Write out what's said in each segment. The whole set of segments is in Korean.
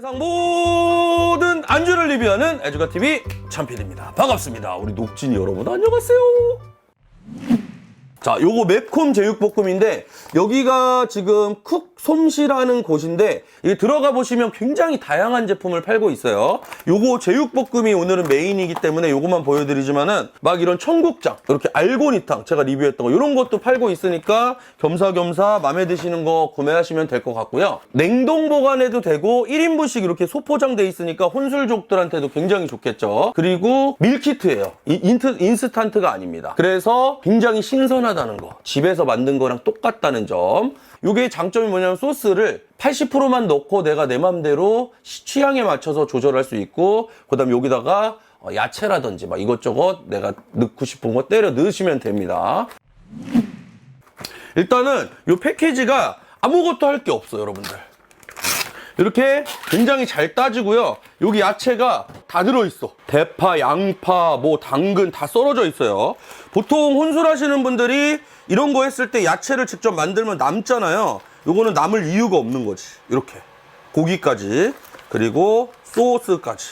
세상 모든 안주를 리뷰하는 애주가TV 참필입니다. 반갑습니다. 우리 녹진이 여러분 안녕하세요. 자, 요거 매콤 제육볶음인데 여기가 지금 쿡 솜씨라는 곳인데 이게 들어가 보시면 굉장히 다양한 제품을 팔고 있어요. 요거 제육볶음이 오늘은 메인이기 때문에 요거만 보여드리지만은 막 이런 청국장, 이렇게 알고니탕 제가 리뷰했던 거 이런 것도 팔고 있으니까 겸사겸사 마음에 드시는 거 구매하시면 될 것 같고요. 냉동 보관해도 되고 1인분씩 이렇게 소포장돼 있으니까 혼술족들한테도 굉장히 좋겠죠. 그리고 밀키트예요. 이- 인트, 인스탄트가 아닙니다. 그래서 굉장히 신선 하다는 거. 집에서 만든 거랑 똑같다는 점. 이게 장점이 뭐냐면 소스를 80%만 넣고 내가 내 맘대로 시- 취향에 맞춰서 조절할 수 있고 그 다음 여기다가 어, 야채라든지 막 이것저것 내가 넣고 싶은 거 때려 넣으시면 됩니다. 일단은 이 패키지가 아무것도 할 게 없어요, 여러분들. 이렇게 굉장히 잘 따지고요. 여기 야채가 다 들어있어. 대파, 양파, 뭐 당근 다 썰어져 있어요. 보통 혼술하시는 분들이 이런 거 했을 때 야채를 직접 만들면 남잖아요. 요거는 남을 이유가 없는 거지. 이렇게. 고기까지. 그리고 소스까지.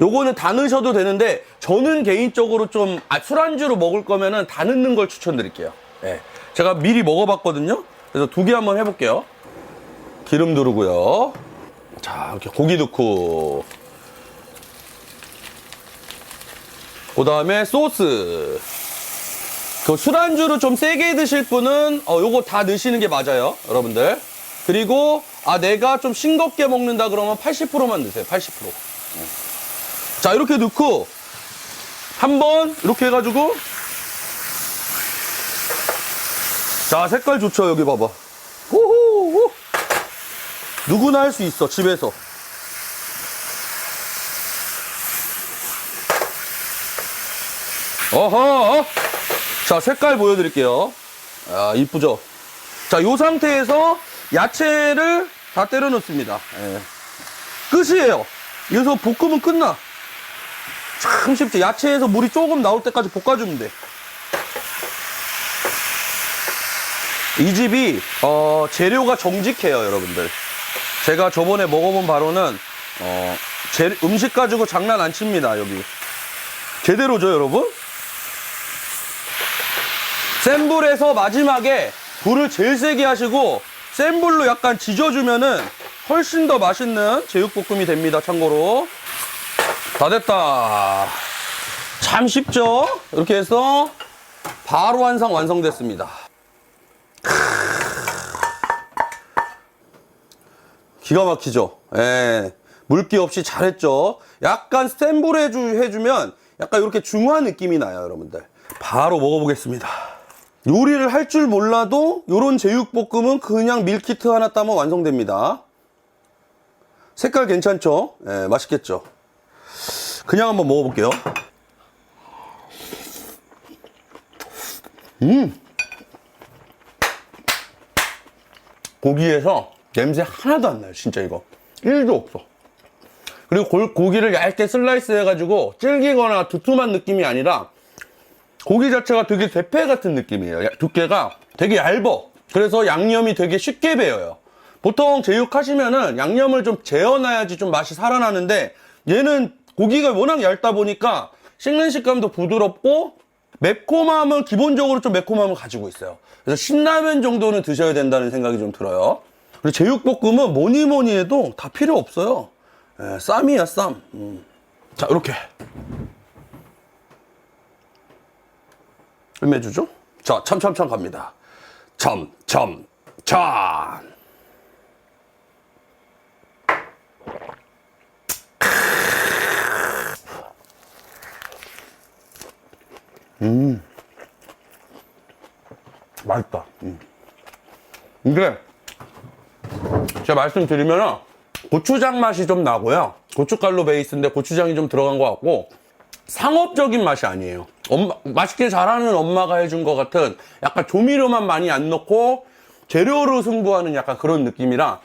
요거는 다 넣으셔도 되는데 저는 개인적으로 좀 아, 술안주로 먹을 거면은 다 넣는 걸 추천드릴게요. 예. 제가 미리 먹어봤거든요. 그래서 두 개 한번 해볼게요. 기름 두르고요. 자, 이렇게 고기 넣고. 그 다음에 소스. 그 술안주로 좀 세게 드실 분은 어, 요거 다 넣으시는 게 맞아요. 여러분들. 그리고 아 내가 좀 싱겁게 먹는다 그러면 80%만 넣으세요. 80%. 자 이렇게 넣고 한번 이렇게 해가지고 자 색깔 좋죠 여기 봐봐 호호호 누구나 할 수 있어 집에서 어허 자 색깔 보여드릴게요 아 이쁘죠 자 요 상태에서 야채를 다 때려 넣습니다 예. 끝이에요 여기서 볶으면 끝나 참 쉽지 야채에서 물이 조금 나올 때까지 볶아주면 돼 이 집이 어, 재료가 정직해요, 여러분들. 제가 저번에 먹어본 바로는 어, 재- 음식 가지고 장난 안 칩니다, 여기. 제대로죠, 여러분? 센 불에서 마지막에 불을 제일 세게 하시고 센 불로 약간 지져주면은 훨씬 더 맛있는 제육볶음이 됩니다, 참고로. 다 됐다. 참 쉽죠? 이렇게 해서 바로 완성 완성됐습니다. 기가 막히죠? 예. 물기 없이 잘했죠? 약간 센 불에 해주, 해주면 약간 이렇게 중화 느낌이 나요, 여러분들. 바로 먹어보겠습니다. 요리를 할 줄 몰라도 요런 제육볶음은 그냥 밀키트 하나 따면 완성됩니다. 색깔 괜찮죠? 예, 맛있겠죠? 그냥 한번 먹어볼게요. 고기에서 냄새 하나도 안 나요, 진짜 이거. 1도 없어. 그리고 골- 고기를 얇게 슬라이스 해가지고 질기거나 두툼한 느낌이 아니라 고기 자체가 되게 대패 같은 느낌이에요. 야- 두께가 되게 얇아. 그래서 양념이 되게 쉽게 배어요. 보통 제육 하시면은 양념을 좀 재어놔야지 좀 맛이 살아나는데 얘는 고기가 워낙 얇다 보니까 씹는 식감도 부드럽고 매콤함은 기본적으로 좀 매콤함을 가지고 있어요. 그래서 신라면 정도는 드셔야 된다는 생각이 좀 들어요. 그리고 제육볶음은 뭐니 뭐니 해도 다 필요 없어요. 예, 쌈이야, 쌈. 음. 자, 이렇게. 끝내주죠? 자, 참참참 갑니다. 참, 참, 참. 맛있다. 음. 이게 제가 말씀드리면 고추장 맛이 좀 나고요. 고춧가루 베이스인데 고추장이 좀 들어간 것 같고 상업적인 맛이 아니에요. 엄마, 맛있게 잘하는 엄마가 해준 것 같은 약간 조미료만 많이 안 넣고 재료로 승부하는 약간 그런 느낌이라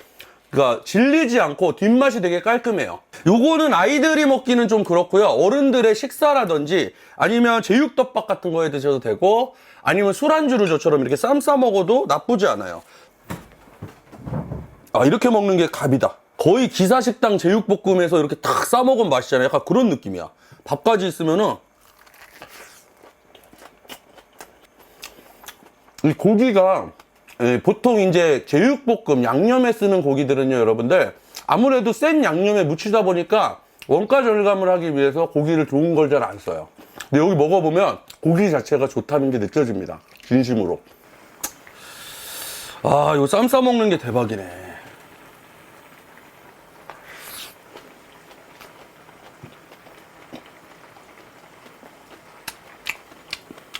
그러니까 질리지 않고 뒷맛이 되게 깔끔해요. 요거는 아이들이 먹기는 좀 그렇고요. 어른들의 식사라든지 아니면 제육덮밥 같은 거에 드셔도 되고 아니면 술안주로 저처럼 이렇게 쌈 싸 먹어도 나쁘지 않아요. 아, 이렇게 먹는 게 갑이다. 거의 기사식당 제육볶음에서 이렇게 탁 싸먹은 맛이잖아요. 약간 그런 느낌이야. 밥까지 있으면은 이 고기가 예, 보통 이제 제육볶음 양념에 쓰는 고기들은요, 여러분들 아무래도 센 양념에 묻히다 보니까 원가 절감을 하기 위해서 고기를 좋은 걸 잘 안 써요. 근데 여기 먹어보면 고기 자체가 좋다는 게 느껴집니다. 진심으로. 아, 이거 쌈 싸먹는 게 대박이네.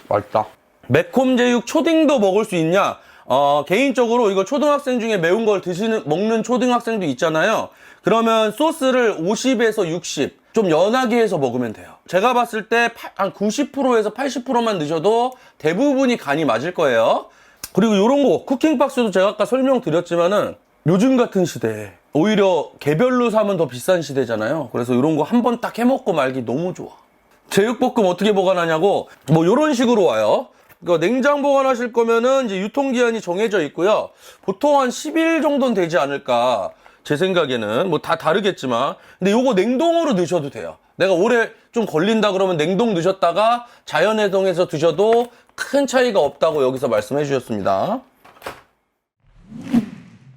맛있다. 매콤 제육 초딩도 먹을 수 있냐? 어, 개인적으로 이거 초등학생 중에 매운 걸 드시는, 먹는 초등학생도 있잖아요. 그러면 소스를 50에서 60, 좀 연하게 해서 먹으면 돼요. 제가 봤을 때 한 90%에서 80%만 넣으셔도 대부분이 간이 맞을 거예요. 그리고 이런 거, 쿠킹박스도 제가 아까 설명드렸지만은 요즘 같은 시대에 오히려 개별로 사면 더 비싼 시대잖아요. 그래서 이런 거 한 번 딱 해먹고 말기 너무 좋아. 제육볶음 어떻게 보관하냐고 뭐 이런 식으로 와요. 그러니까 냉장 보관하실 거면은 이제 유통기한이 정해져 있고요. 보통 한 10일 정도는 되지 않을까. 제 생각에는 뭐 다 다르겠지만 근데 요거 냉동으로 드셔도 돼요. 내가 오래 좀 걸린다 그러면 냉동 드셨다가 자연해동해서 드셔도 큰 차이가 없다고 여기서 말씀해 주셨습니다.